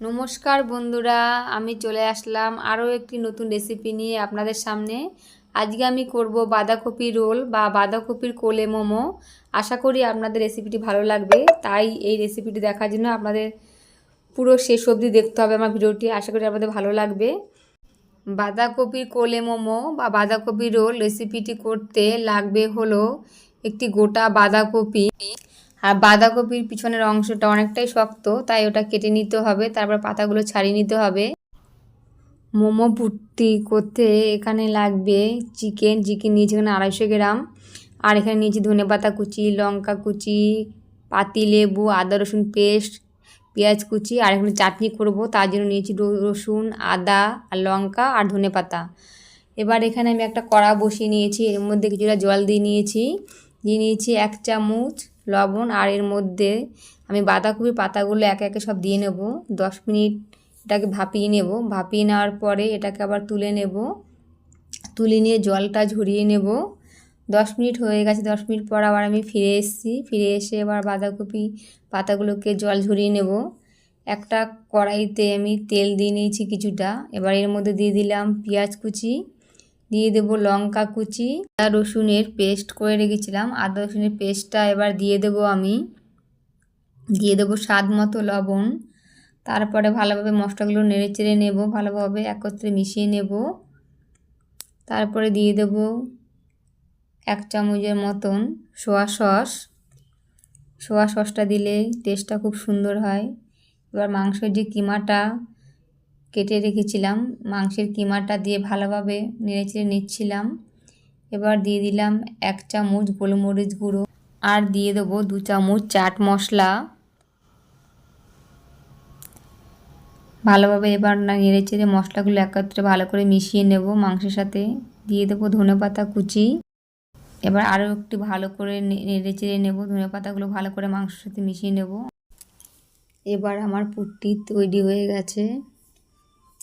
নমস্কার বন্ধুরা, আমি চলে আসলাম আরও একটি নতুন রেসিপি নিয়ে আপনাদের সামনে। আজকে আমি করব বাঁধাকপি রোল বা বাঁধাকপির কোলে মোমো। আশা করি আপনাদের রেসিপিটি ভালো লাগবে। তাই এই রেসিপিটি দেখার জন্য আপনাদের পুরো শেষ অবধি দেখতে হবে আমার ভিডিওটি। আশা করি আপনাদের ভালো লাগবে। বাঁধাকপির কোলে মোমো বা বাঁধাকপি রোল রেসিপিটি করতে লাগবে হলো একটি গোটা বাঁধাকপি। আর বাঁধাকপির পিছনের অংশটা অনেকটাই শক্ত, তাই ওটা কেটে নিতে হবে, তারপর পাতাগুলো ছাড়িয়ে নিতে হবে। মোমো পুট্টি করতে এখানে লাগবে? চিকেন চিকেন নিয়েছি এখানে আড়াইশো গ্রাম। আর এখানে নিয়েছি ধনে পাতা কুচি, লঙ্কা কুচি, পাতি লেবু, আদা, রসুন পেস্ট, পেঁয়াজ কুচি, আর এখানে চাটনি করব, তার জন্য নিয়েছি রসুন, আদা, আর লঙ্কা, আর ধনে পাতা এবার এখানে আমি একটা কড়া বসিয়ে নিয়েছি, এর মধ্যে কিছুটা জল দিয়ে নিয়েছি। দিয়ে নিয়েছি এক চামচ লবণ আর এর মধ্যে আমি বাঁধাকপির পাতাগুলো একে একে সব দিয়ে নেব। দশ মিনিট এটাকে ভাপিয়ে নেব। ভাপিয়ে নেওয়ার পরে এটাকে আবার তুলে নেব। তুলে নিয়ে জলটা ঝরিয়ে নেব। দশ মিনিট হয়ে গেছে। দশ মিনিট পর আবার আমি ফিরে এসেছি। ফিরে এসে এবার বাঁধাকপি পাতাগুলোকে জল ঝরিয়ে নেব। একটা কড়াইতে আমি তেল দিয়ে নিয়েছি কিছুটা। এবার এর মধ্যে দিয়ে দিলাম পেঁয়াজ কুচি। দিয়ে দেব লঙ্কা কুচি, আদা রসুনের পেস্ট করে রেখেছিলাম। আদা রসুনের পেস্টটা এবার দিয়ে দেব আমি। দিয়ে দেবো স্বাদ মতো লবণ। তারপরে ভালোভাবে মশলাগুলো নেড়ে চেড়ে নেব, ভালোভাবে একত্রে মিশিয়ে নেব। তারপরে দিয়ে দেব এক চামচের মতন সোয়া সস। সোয়া সসটা দিলে টেস্টটা খুব সুন্দর হয়। এবার মাংসের যে কিমাটা কেটে রেখেছিলাম। মাংসের কিমাটা দিয়ে ভালোভাবে নেড়ে চেড়ে নিচ্ছিলাম। এবার দিয়ে দিলাম এক চামচ গোলমরিচ গুঁড়ো। আর দিয়ে দেবো দু চামচ চাট মশলা। ভালোভাবে এবার না নেড়ে চেড়ে মশলাগুলো একত্রে ভালো করে মিশিয়ে নেব মাংসের সাথে। দিয়ে দেবো ধনে পাতা কুচি। এবার আরও একটু ভালো করে নেড়ে চেড়ে নেব। ধনে পাতাগুলো ভালো করে মাংসের সাথে মিশিয়ে নেব। এবার আমার পুটটি তৈরি হয়ে গেছে।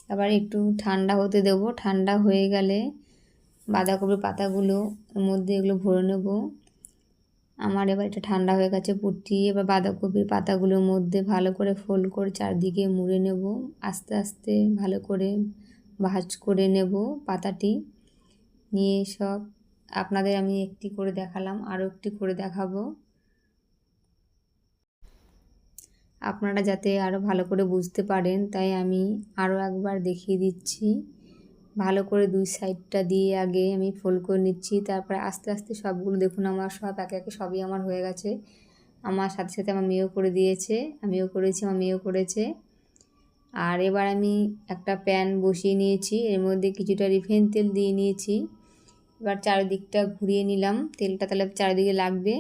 আবার একটু ঠান্ডা হতে দেব। ঠান্ডা হয়ে গেলে বাঁধাকপির পাতাগুলো মধ্যে এগুলো ভরে নেব। আমার এবার এটা ঠান্ডা হয়ে গেছে পুটি এবার বাঁধাকপির পাতাগুলোর মধ্যে ভালো করে ফোল্ড করে চারদিকে মুড়ে নেব। আস্তে আস্তে ভালো করে ভাজ করে নেব পাতাটি। নিয়ে সব আপনাদের আমি একটি করে দেখালাম, আরও একটি করে দেখাবো। আপনারা যাতে আরও ভালো করে বুঝতে পারেন, তাই আমি আরও একবার দেখিয়ে দিচ্ছি। ভালো করে দুই সাইডটা দিয়ে আগে আমি ফোল্ড করে নিচ্ছি, তারপরে আস্তে আস্তে সবগুলো দেখুন আমার সব একে একে সবই আমার হয়ে গেছে। আমার সাথে সাথে আমার মেয়েও করে দিয়েছে, আমিও করেছি, আমার মেয়েও করেছে। আর এবার আমি একটা প্যান বসিয়ে নিয়েছি, এর মধ্যে কিছুটা রিফাইন তেল দিয়ে নিয়েছি। এবার চারিদিকটা ঘুরিয়ে নিলাম, তেলটা তাহলে চারিদিকে লাগবে।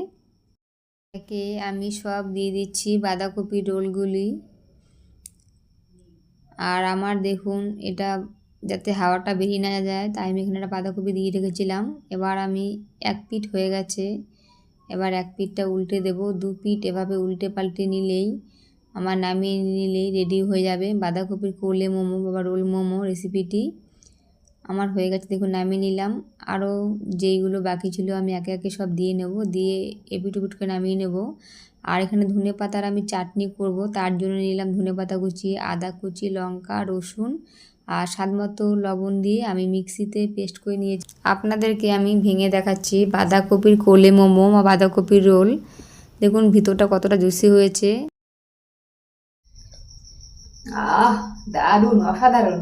একে আমি সব দিয়ে দিচ্ছি বাঁধাকপি রোলগুলি। আর আমার দেখুন, এটা যাতে হাওয়াটা বেরিয়ে না যায়, তাই আমি এখানে একটা বাঁধাকপি দিয়ে রেখেছিলাম। এবার আমি এক পিঠ হয়ে গেছে। এবার এক পিঠটা উল্টে দেব। দু পিঠ এভাবে উল্টে পাল্টে নিলেই, আমার নামিয়ে নিলেই রেডি হয়ে যাবে বাঁধাকপির কোলে মোমো বা রোল মোমো রেসিপিটি আমার হয়ে গেছে, দেখুন নামিয়ে নিলাম। আরও যেইগুলো বাকি ছিল আমি একে একে সব দিয়ে নেব, দিয়ে এপিট উপিট করে নামিয়ে নেব। আর এখানে ধনে পাতার আমি চাটনি করব, তার জন্য নিলাম ধনে পাতা কুচি, আদা কুচি, লঙ্কা, রসুন আর স্বাদ মতো লবণ দিয়ে আমি মিক্সিতে পেস্ট করে নিয়েছি। আপনাদেরকে আমি ভেঙে দেখাচ্ছি বাঁধাকপির কোলে মোমো বা বাঁধাকপির রোল। দেখুন ভিতরটা কতটা জুসি হয়েছে। আহ, দারুণ, অসাধারণ।